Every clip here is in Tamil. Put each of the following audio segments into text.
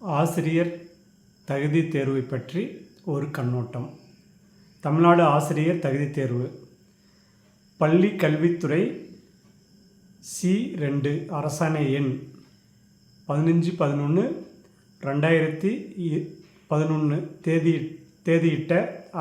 ஆசிரியர் தகுதி தேர்வை பற்றி ஒரு கண்ணோட்டம். தமிழ்நாடு ஆசிரியர் தகுதி தேர்வு. பள்ளி கல்வித்துறை சி ரெண்டு அரசாணை எண் பதினஞ்சு பதினொன்று ரெண்டாயிரத்தி பதினொன்று தேதி தேதியிட்ட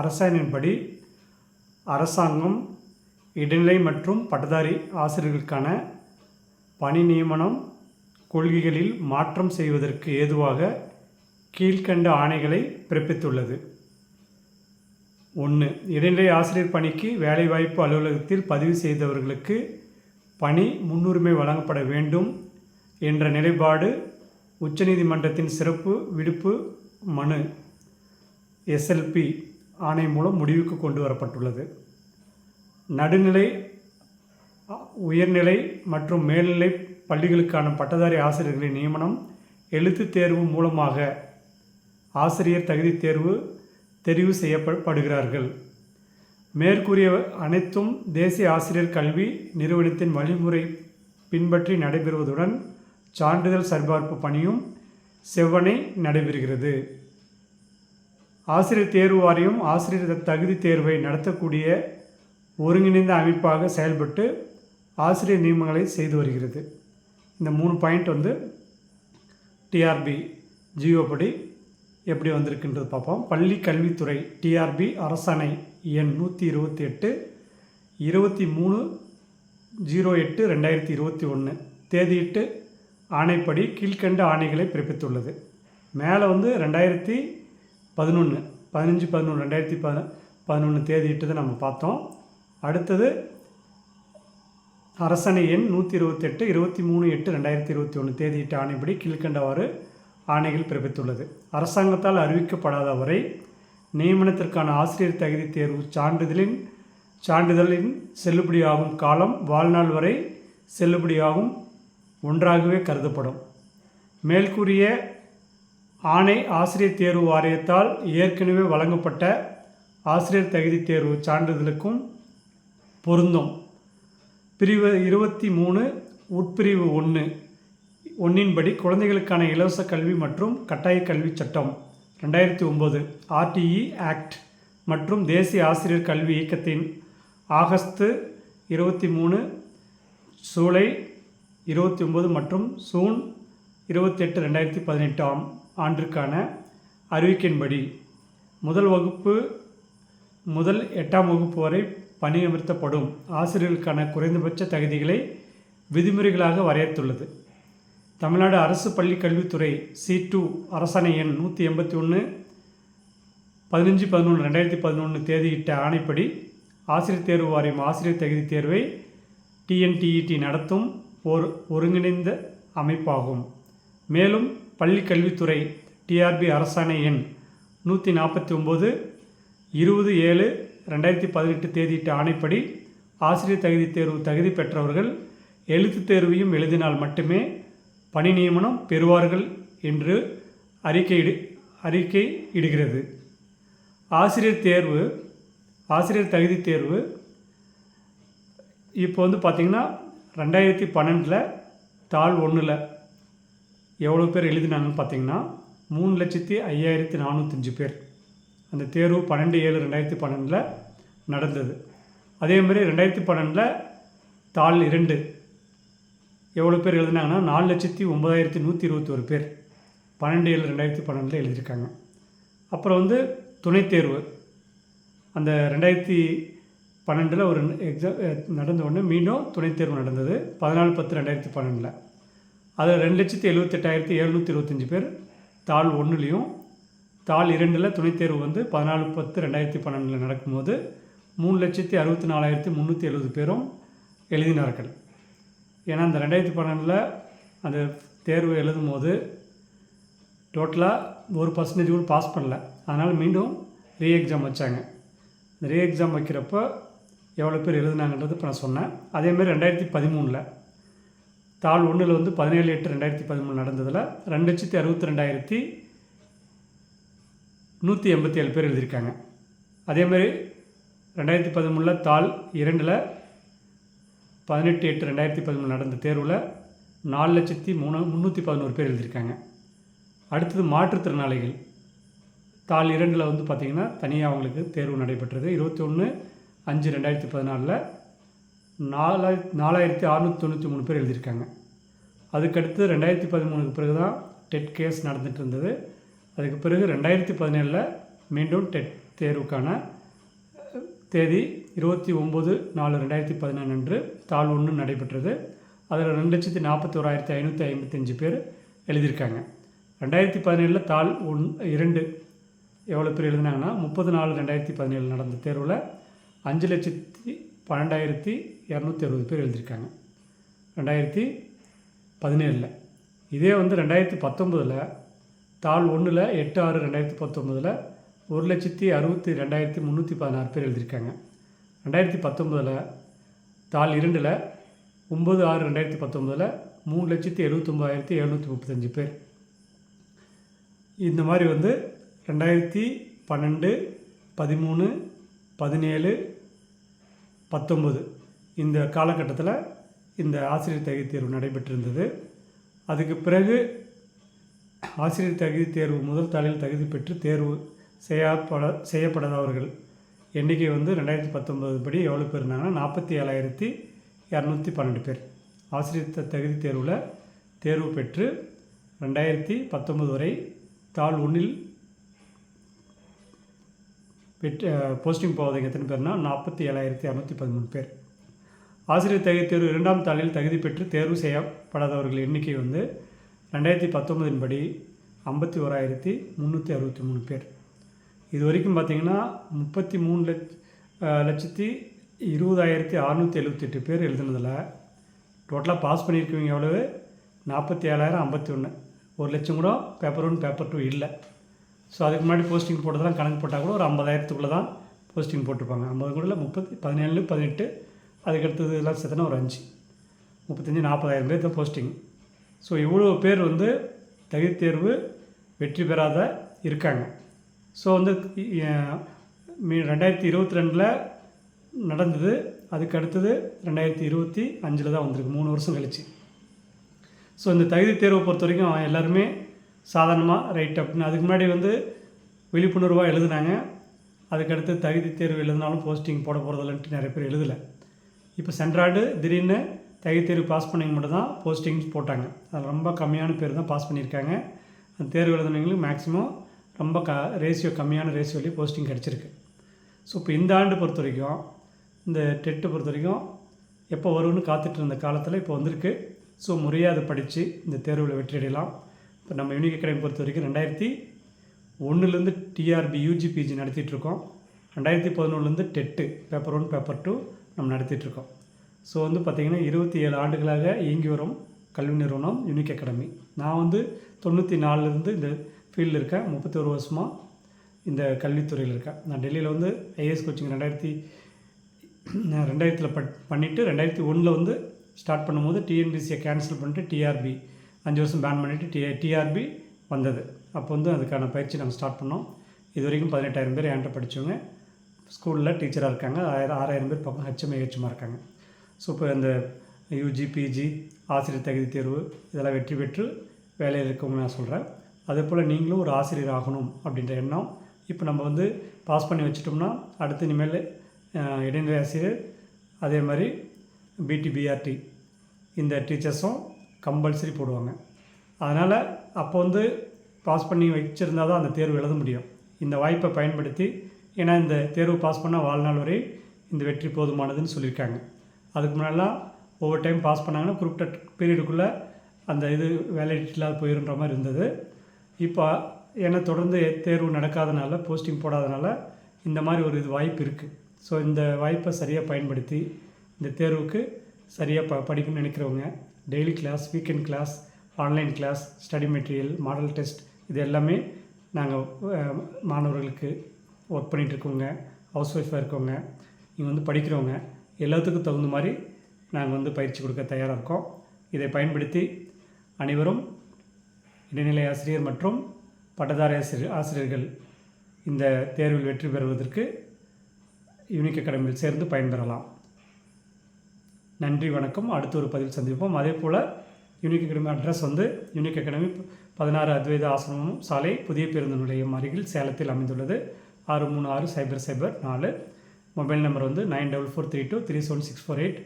அரசாணையின்படி அரசாங்கம் இடைநிலை மற்றும் பட்டதாரி ஆசிரியர்களுக்கான பணி நியமனம் கொள்கைகளில் மாற்றம் செய்வதற்கு ஏதுவாக கீழ்க்கண்ட ஆணைகளை பிறப்பித்துள்ளது. ஒன்று இடைநிலை ஆசிரியர் பணிக்கு வேலைவாய்ப்பு அலுவலகத்தில் பதிவு செய்தவர்களுக்கு பணி முன்னுரிமை வழங்கப்பட வேண்டும் என்ற நிலைப்பாடு உச்சநீதிமன்றத்தின் சிறப்பு விடுப்பு மனு எஸ்எல்பி ஆணை மூலம் முடிவுக்கு கொண்டு வரப்பட்டுள்ளது. நடுநிலை உயர்நிலை மற்றும் மேல்நிலை பள்ளிகளுக்கான பட்டதாரி ஆசிரியர்களின் நியமனம் எழுத்துத் தேர்வு மூலமாக ஆசிரியர் தகுதி தேர்வு தெரிவு செய்யப்படுகிறார்கள். மேற்கூறிய அனைத்தும் தேசிய ஆசிரியர் கல்வி நிறுவனத்தின் வழிமுறை பின்பற்றி நடைபெறுவதுடன் சான்றிதழ் சரிபார்ப்பு பணியும் செவ்வனை நடைபெறுகிறது. ஆசிரியர் தேர்வு வாரியம் ஆசிரியர் தகுதி தேர்வை நடத்தக்கூடிய ஒருங்கிணைந்த அமைப்பாக செயல்பட்டு ஆசிரியர் நியமனங்களை செய்து வருகிறது. இந்த மூணு பாயிண்ட் வந்து டிஆர்பி ஜியோ படி எப்படி வந்திருக்குன்றது பார்ப்போம். பள்ளி கல்வித்துறை டிஆர்பி அரசாணை எண் நூற்றி இருபத்தி எட்டு இருபத்தி மூணு ஜீரோ எட்டு ரெண்டாயிரத்தி இருபத்தி ஒன்று தேதியிட்டு ஆணைப்படி கீழ்கண்ட ஆணைகளை பிறப்பித்துள்ளது. மேலே வந்து ரெண்டாயிரத்தி பதினொன்று பதினஞ்சு பதினொன்று ரெண்டாயிரத்தி ப பதினொன்று தேதியிட்டதை நம்ம பார்த்தோம். அடுத்தது அரசனை எண் நூற்றி இருபத்தெட்டு இருபத்தி மூணு எட்டு ரெண்டாயிரத்தி இருபத்தி ஒன்று தேதியிட்ட ஆணைப்படி கீழ்கண்டவாறு ஆணைகள் பிறப்பித்துள்ளது. அரசாங்கத்தால் அறிவிக்கப்படாத வரை நியமனத்திற்கான ஆசிரியர் தகுதி தேர்வு சான்றிதழின் சான்றிதழின் செல்லுபடியாகும் காலம் வாழ்நாள் வரை செல்லுபடியாகும் ஒன்றாகவே கருதப்படும். மேற்கூறிய ஆணை ஆசிரியர் தேர்வு வாரியத்தால் ஏற்கனவே வழங்கப்பட்ட ஆசிரியர் தகுதி தேர்வு சான்றிதழுக்கும் பொருந்தும். பிரிவு இருபத்தி மூணு உட்பிரிவு ஒன்று ஒன்றின்படி குழந்தைகளுக்கான இலவச கல்வி மற்றும் கட்டாய கல்வி சட்டம் ரெண்டாயிரத்தி ஒம்பது ஆர்டிஇ ஆக்ட் மற்றும் தேசிய ஆசிரியர் கல்வி இயக்கத்தின் ஆகஸ்து இருபத்தி மூணு ஜூலை இருபத்தி ஒம்பது மற்றும் சூன் இருபத்தெட்டு ரெண்டாயிரத்தி பதினெட்டாம் ஆண்டிற்கான அறிவிக்கையின்படி முதல் வகுப்பு முதல் எட்டாம் வகுப்பு வரை பணியமர்த்தப்படும் ஆசிரியர்களுக்கான குறைந்தபட்ச தகுதிகளை விதிமுறைகளாக வரையறுத்துள்ளது. தமிழ்நாடு அரசு பள்ளி கல்வித்துறை சி டூ அரசாணை எண் நூற்றி எண்பத்தி ஒன்று பதினஞ்சு பதினொன்று ரெண்டாயிரத்தி பதினொன்று தேதியிட்ட ஆணைப்படி ஆசிரியர் தேர்வு வாரியம் ஆசிரியர் தகுதி தேர்வை டிஎன்டிஇடி நடத்தும் ஒரு ஒருங்கிணைந்த அமைப்பாகும். மேலும் பள்ளி கல்வித்துறை டிஆர்பி அரசாணை எண் நூற்றி நாற்பத்தி ஒம்பது இருபது ஏழு ரெண்டாயிரத்தி பதினெட்டு தேதியிட்ட ஆணைப்படி ஆசிரியர் தகுதி தேர்வு தகுதி பெற்றவர்கள் எழுத்துத் தேர்வையும் எழுதினால் மட்டுமே பணி நியமனம் பெறுவார்கள் என்று அறிக்கையிடு அறிக்கை இடுகிறது. ஆசிரியர் தேர்வு ஆசிரியர் தகுதி தேர்வு இப்போ வந்து பார்த்திங்கன்னா ரெண்டாயிரத்தி பன்னெண்டில் தாள் ஒன்றில் எவ்வளோ பேர் எழுதினாங்கன்னு பார்த்தீங்கன்னா மூணு லட்சத்தி ஐயாயிரத்தி நானூற்றஞ்சு பேர். அந்த தேர்வு பன்னெண்டு ஏழு ரெண்டாயிரத்தி பன்னெண்டில் நடந்தது. அதே மாதிரி ரெண்டாயிரத்தி பன்னெண்டில் தாள் இரண்டு எவ்வளோ பேர் எழுதினாங்கன்னா நாலு லட்சத்தி ஒம்பதாயிரத்தி நூற்றி இருபத்தி ஒரு பேர் பன்னெண்டு ஏழு ரெண்டாயிரத்தி பன்னெண்டில் எழுதியிருக்காங்க. அப்புறம் வந்து துணைத் தேர்வு. அந்த ரெண்டாயிரத்தி பன்னெண்டில் ஒரு எக்ஸாம் நடந்த உடனே மீண்டும் துணைத் தேர்வு நடந்தது பதினாலு பத்து ரெண்டாயிரத்தி பன்னெண்டில். அதில் ரெண்டு லட்சத்தி எழுபத்தெட்டாயிரத்தி எழுநூற்றி இருபத்தஞ்சி பேர் தாள் ஒன்றுலேயும் தாள் இரண்டில் துணைத் தேர்வு வந்து பதினாலு பத்து ரெண்டாயிரத்தி பன்னெண்டில் நடக்கும்போது மூணு லட்சத்தி அறுபத்தி நாலாயிரத்தி முந்நூற்றி எழுபது பேரும் எழுதினார்கள். ஏன்னா அந்த ரெண்டாயிரத்தி பன்னெண்டில் அந்த தேர்வு எழுதும் போது டோட்டலாக ஒரு பர்சன்டேஜ் கூட பாஸ் பண்ணல. அதனால் மீண்டும் ரீ எக்ஸாம் வச்சாங்க. இந்த ரீ எக்ஸாம் வைக்கிறப்போ எவ்வளோ பேர் எழுதுனாங்கன்றது இப்போ நான் சொன்னேன். அதேமாதிரி ரெண்டாயிரத்தி பதிமூணில் தாள் ஒன்றில் வந்து பதினேழு எட்டு ரெண்டாயிரத்தி பதிமூணு நடந்ததில் ரெண்டு லட்சத்தி அறுபத்தி ரெண்டாயிரத்தி நூற்றி எண்பத்தி ஏழு பேர் எழுதியிருக்காங்க. அதேமாதிரி ரெண்டாயிரத்தி பதிமூணில் தாள் இரண்டில் பதினெட்டு எட்டு ரெண்டாயிரத்தி பதிமூணு நடந்த தேர்வில் நாலு லட்சத்தி மூணு முந்நூற்றி பதினோரு பேர் எழுதியிருக்காங்க. அடுத்தது மாற்றுத்திறனாளிகள். தாள் இரண்டில் வந்து பார்த்திங்கன்னா தனியாக அவங்களுக்கு தேர்வு நடைபெற்றது. இருபத்தி ஒன்று அஞ்சு ரெண்டாயிரத்தி பதினாலில் நாலாய் நாலாயிரத்தி அறநூற்றி தொண்ணூற்றி மூணு பேர் எழுதியிருக்காங்க. அதுக்கடுத்து ரெண்டாயிரத்தி பதிமூணுக்கு பிறகு தான் டெட் கேஸ் நடந்துகிட்டு இருந்தது. அதுக்கு பிறகு ரெண்டாயிரத்தி பதினேழில் மீண்டும் டெட் தேர்வுக்கான தேதி இருபத்தி ஒம்பது நாலு ரெண்டாயிரத்தி பதினொன்று அன்று தாள் ஒன்று நடைபெற்றது. அதில் ரெண்டு லட்சத்தி நாற்பத்தி ஓராயிரத்தி ஐநூற்றி ஐம்பத்தஞ்சு பேர் எழுதியிருக்காங்க. ரெண்டாயிரத்தி பதினேழில் தாள் ஒன் இரண்டு எவ்வளோ பேர் எழுதினாங்கன்னா முப்பது நாலு ரெண்டாயிரத்தி பதினேழு நடந்த தேர்வில் அஞ்சு லட்சத்தி பன்னெண்டாயிரத்தி இரநூத்தி அறுபது பேர் எழுதியிருக்காங்க. ரெண்டாயிரத்தி பதினேழில். இதே வந்து ரெண்டாயிரத்தி பத்தொம்பதில் தாள் ஒன்றில் எட்டு ஆறு ரெண்டாயிரத்தி பத்தொம்போதில் ஒரு லட்சத்தி அறுபத்தி ரெண்டாயிரத்தி முந்நூற்றி பதினாறு பேர் எழுதியிருக்காங்க. ரெண்டாயிரத்தி பத்தொம்போதில் தாள் இரண்டில் ஒம்பது ஆறு ரெண்டாயிரத்தி பத்தொம்போதில் மூணு லட்சத்தி எழுபத்தொம்பதாயிரத்தி எழுநூற்றி முப்பத்தஞ்சு பேர். இந்த மாதிரி வந்து ரெண்டாயிரத்தி பன்னெண்டு பதிமூணு பதினேழு பத்தொம்பது இந்த காலகட்டத்தில் இந்த ஆசிரியர் தகுதி தேர்வு நடைபெற்றிருந்தது. அதுக்கு பிறகு ஆசிரியர் தகுதி தேர்வு முதல் தாளில் தகுதி பெற்று தேர்வு செய்யப்பட செய்யப்படாதவர்கள் எண்ணிக்கை வந்து ரெண்டாயிரத்தி பத்தொம்பது படி எவ்வளோ பேர் இருந்தாங்கன்னா நாற்பத்தி ஏழாயிரத்தி இரநூத்தி பன்னெண்டு பேர். ஆசிரியர் தகுதி தேர்வில் தேர்வு பெற்று ரெண்டாயிரத்தி பத்தொம்பது வரை தாள் ஒன்றில் பெற்று போஸ்டிங் போவதுக்கு எத்தனை பேர்னா நாற்பத்தி ஏழாயிரத்தி இரநூத்தி பதிமூணு பேர். ஆசிரியர் தகுதி தேர்வு இரண்டாம் தாளில் தகுதி பெற்று தேர்வு செய்யப்படாதவர்கள் எண்ணிக்கை வந்து ரெண்டாயிரத்தி பத்தொம்பதின் படி ஐம்பத்தி ஓராயிரத்தி முந்நூற்றி அறுபத்தி மூணு பேர். இது வரைக்கும் பார்த்தீங்கன்னா முப்பத்தி மூணு லட்ச லட்சத்தி இருபதாயிரத்தி அறநூற்றி எழுபத்தெட்டு பேர் எழுதுனதில் டோட்டலாக பாஸ் பண்ணியிருக்கவங்க எவ்வளவு? நாற்பத்தி ஏழாயிரம் ஐம்பத்தி ஒன்று. ஒரு லட்சம் கூட பேப்பர் ஒன் பேப்பர் டூ இல்லை. ஸோ அதுக்கு முன்னாடி போஸ்டிங் போட்டதெல்லாம் கணக்கு போட்டால் கூட ஒரு ஐம்பதாயிரத்துக்குள்ளே தான் போஸ்டிங் போட்டிருப்பாங்க. ஐம்பது கூட இல்லை முப்பத்தி பதினேழு பதினெட்டு அதுக்கடுத்தது எல்லாம் சேர்த்தனா ஒரு அஞ்சு. முப்பத்தஞ்சு நாற்பதாயிரம் பேர் தான் போஸ்டிங். ஸோ இவ்வளோ பேர் வந்து தகுதி தேர்வு வெற்றி பெறாத இருக்காங்க. ஸோ வந்து மீ- ரெண்டாயிரத்தி இருபத்தி ரெண்டில் நடந்தது. அதுக்கு அடுத்தது ரெண்டாயிரத்தி இருபத்தி அஞ்சில் தான் வந்திருக்கு. மூணு வருஷம் கழிச்சு. ஸோ இந்த தகுதி தேர்வை பொறுத்த வரைக்கும் அவன் எல்லாருமே சாதாரணமாக ரைட் அப்படின்னு அதுக்கு முன்னாடி வந்து விழிப்புணர்வாக எழுதுனாங்க. அதுக்கடுத்து தகுதி தேர்வு எழுதினாலும் போஸ்டிங் போட போகிறதில்லன்ட்டு நிறைய பேர் எழுதலை. இப்போ சென்றாண்டு திடீர்னு தகுதி தேர்வு பாஸ் பண்ணவங்க மட்டும் தான் போஸ்டிங்ஸ் போட்டாங்க. அது ரொம்ப கம்மியான பேர் தான் பாஸ் பண்ணியிருக்காங்க. அந்த தேர்வு எழுதுனவங்களுக்கு மேக்ஸிமம் ரொம்ப க ரேஷியோ கம்மியான ரேஷியோலேயே போஸ்டிங் கிடச்சிருக்கு. ஸோ இப்போ இந்த ஆண்டு பொறுத்த வரைக்கும் இந்த டெட்டை பொறுத்த வரைக்கும் எப்போ வரும்னு காத்துட்டு இருந்த காலத்தில் இப்போ வந்திருக்கு. ஸோ முறையாக அதை படித்து இந்த தேர்வில் வெற்றி அடையலாம். இப்போ நம்ம யூனிக் அகாடமி பொறுத்த வரைக்கும் ரெண்டாயிரத்தி ஒன்றுலேருந்து டிஆர்பி யூஜி பிஜி நடத்திட்டுருக்கோம் ரெண்டாயிரத்தி பதினொன்றுலேருந்து TET paper one paper two நம்ம நடத்திட்டுருக்கோம் ஸோ வந்து பார்த்திங்கன்னா இருபத்தி ஏழு ஆண்டுகளாக இயங்கி வரும் கல்வி நிறுவனம் யூனிக் அகாடமி நான் வந்து தொண்ணூற்றி நாலுலேருந்து இந்த ஃபீல்டில் இருக்கேன். முப்பத்தொரு வருஷமாக இந்த கல்வித்துறையில் இருக்கேன். நான் டெல்லியில் வந்து ஐஏஎஸ் கோச்சிங் ரெண்டாயிரத்தி நான் ரெண்டாயிரத்தில் பட் பண்ணிவிட்டு ரெண்டாயிரத்தி ஒன்றில் வந்து ஸ்டார்ட் பண்ணும்போது டிஎன்பிசியை கேன்சல் பண்ணிட்டு டிஆர்பி அஞ்சு வருஷம் பேன் பண்ணிவிட்டு டி டிஆர்பி வந்தது. அப்போ வந்து அதுக்கான பயிற்சி நம்ம ஸ்டார்ட் பண்ணோம். இது வரைக்கும் பதினெட்டாயிரம் பேர் என்கிட்ட படித்தவங்க ஸ்கூலில் டீச்சராக இருக்காங்க. ஆயிரம் ஆறாயிரம் பேர் பக்கம் ஹெச்எம்ஐ இருக்காங்க. ஸோ இப்போ இந்த யூஜி பிஜி ஆசிரியர் தகுதி தேர்வு இதெல்லாம் வெற்றி பெற்று வேலையில் இருக்கும்னு நான் சொல்கிறேன் அதே போல் நீங்களும் ஒரு ஆசிரியர் ஆகணும் அப்படின்ற எண்ணம் இப்போ நம்ம வந்து பாஸ் பண்ணி வச்சிட்டோம்னா அடுத்து இனிமேல் இடைநிலை ஆசிரியர் அதே மாதிரி பிடி பிஆர்டி இந்த டீச்சர்ஸும் கம்பல்சரி போடுவாங்க. அதனால் அப்போ வந்து பாஸ் பண்ணி வச்சுருந்தா தான் அந்த தேர்வு எழுத முடியும். இந்த வாய்ப்பை பயன்படுத்தி ஏன்னா இந்த தேர்வு பாஸ் பண்ணால் வாழ்நாள் வரை இந்த வெற்றி போதுமானதுன்னு சொல்லியிருக்காங்க. அதுக்கு முன்னாடிலாம் ஒவ்வொரு டைம் பாஸ் பண்ணாங்கன்னா குறிப்பிட்ட பீரியடுக்குள்ளே அந்த இது வேலிடிட்டி இல்லாத போயிருன்ற மாதிரி இருந்தது. இப்போ ஏன்னா தொடர்ந்து தேர்வு நடக்காதனால போஸ்டிங் போடாதனால இந்த மாதிரி ஒரு இது வாய்ப்பு இருக்குது ஸோ இந்த வாய்ப்பை சரியாக பயன்படுத்தி இந்த தேர்வுக்கு சரியாக ப படிக்கணும்னு நினைக்கிறவங்க daily class weekend class online class study material model test இது எல்லாமே நாங்கள் மாணவர்களுக்கு ஒர்க் பண்ணிகிட்டு இருக்கவங்க ஹவுஸ் ஒய்ஃபாக இருக்கவங்க இங்கே வந்து படிக்கிறவங்க. எல்லாத்துக்கும் தகுந்த மாதிரி நாங்கள் வந்து பயிற்சி கொடுக்க தயாராக இருக்கோம். இதை பயன்படுத்தி அனைவரும் இடைநிலை ஆசிரியர் மற்றும் பட்டதாரி ஆசிரியர் ஆசிரியர்கள் இந்த தேர்வில் வெற்றி பெறுவதற்கு யூனிக் அகாடமியில் சேர்ந்து பயன்பெறலாம். நன்றி வணக்கம். அடுத்த ஒரு பதிவில் சந்திப்போம். அதே போல் யூனிக் அகாடமி அட்ரஸ் வந்து யூனிக் அகாடமி பதினாறு அத்வைத ஆசிரமம் சாலை புதிய பேருந்து நிலையம் அருகில் சேலத்தில் அமைந்துள்ளது. ஆறு மூணு ஆறு சைபர் சைபர் நாலு. மொபைல் நம்பர் வந்து nine double four three two three seven six four eight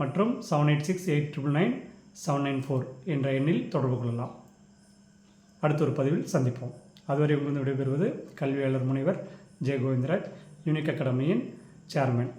மற்றும் seven eight six eight triple nine seven nine four என்ற எண்ணில் தொடர்பு கொள்ளலாம். அடுத்த ஒரு பதிவில் சந்திப்போம். அதுவரை உங்களிருந்து விடைபெறுவது கல்வியாளர் முனைவர் ஜெய கோவிந்தராஜ் யூனிக் அகாடமியின் சேர்மன்.